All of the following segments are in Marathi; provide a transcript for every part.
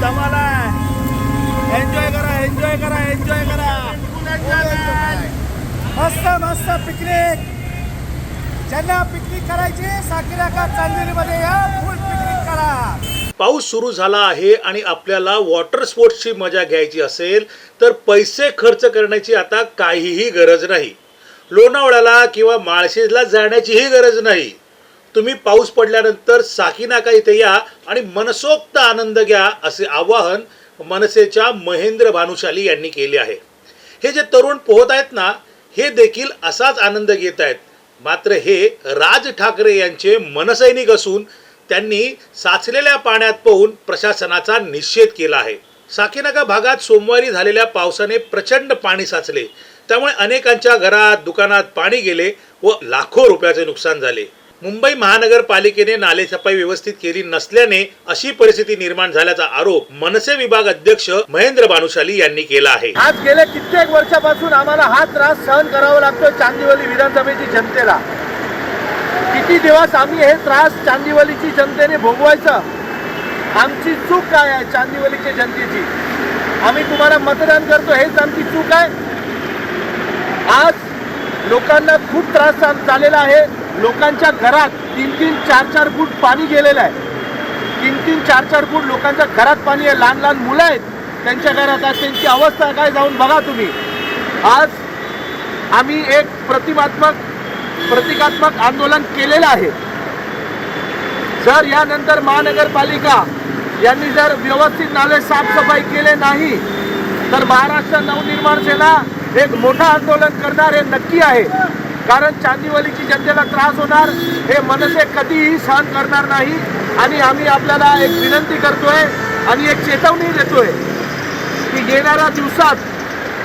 धमाल आहे. एन्जॉय करा एन्जॉय करा एन्जॉय करा. मस्त मस्त पिकनिक ज्यांना पिकनिक करायची साकिराका चांदिरीमध्ये या फुल पिकनिक करा. पाऊस सुरू झाला आहे आणि आपल्याला वॉटर स्पोर्ट्सची मजा घ्यायची असेल तर पैसे खर्च करण्याची आता काहीही गरज नाही. लोणावळ्याला किंवा माळशेजला जाण्याचीही गरज नाही. तुम्ही पाऊस पडल्यानंतर साकीनाका इथे या आणि मनसोक्त आनंद घ्या असे आवाहन मनसेच्या महेंद्र भानुशाली यांनी केले आहे. हे जे तरुण पोहत आहेत ना हे देखील असाच आनंद घेत आहेत. मात्र हे राज ठाकरे यांचे मनसैनिक असून त्यांनी साचलेल्या पाण्यात पोहून प्रशासनाचा निषेध केला आहे. साकीनाका भागात सोमवारी झालेल्या पावसाने प्रचंड पाणी साचले. त्यामुळे अनेकांच्या घरात दुकानात पाणी गेले व लाखो रुपयाचे नुकसान झाले. मुंबई महानगरपालिकेने नालेसफाई व्यवस्थित केली नसल्याने अशी परिस्थिती निर्माण झाल्याचा आरोप मनसे विभाग अध्यक्ष महेंद्र भानुशाली यांनी केला आहे. आज गेल्या कित्येक वर्षापासून आम्हाला हा त्रास सहन करावा लागतो चांदिवली विधानसभेची जनतेला. किती दिवस आम्ही हे त्रास चांदिवलीची जनतेने भोगवायचं? आमची चूक काय आहे चांदिवलीच्या जनतेची? आम्ही तुम्हाला मतदान करतो हेच आमची चूक आहे? आज लोकांना खूप त्रास झालेला आहे. लोकांच्या घरात तीन तीन चार चार फूट पाणी गेलेलं आहे. तीन तीन चार चार फूट लोकांच्या घरात पाणी आहे. लहान लहान मुलं आहेत. त्यांच्या घरात आज त्यांची अवस्था काय जाऊन बघा तुम्ही. आज आम्ही एक प्रतिमात्मक प्रतिकात्मक आंदोलन केलेलं आहे. जर यानंतर महानगरपालिका यांनी जर व्यवस्थित नाले साफसफाई केले नाही तर महाराष्ट्र नवनिर्माण सेना एक मोठं आंदोलन करणार हे नक्की आहे. कारण चांदीवलीची जनतेला त्रास होणार हे मनसे कधीही सहन करणार नाही. आणि आम्ही आपल्याला एक विनंती करतोय आणि एक चेतवणी देतोय की येणाऱ्या दिवसात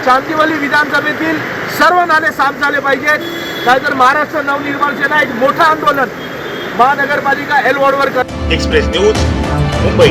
चांदीवली विधानसभेतील सर्व नाले साफ झाले पाहिजेत. नाहीतर महाराष्ट्र नवनिर्माण सेना एक मोठं आंदोलन महानगरपालिका एल वॉर्डवर कर एक्सप्रेस न्यूज मुंबई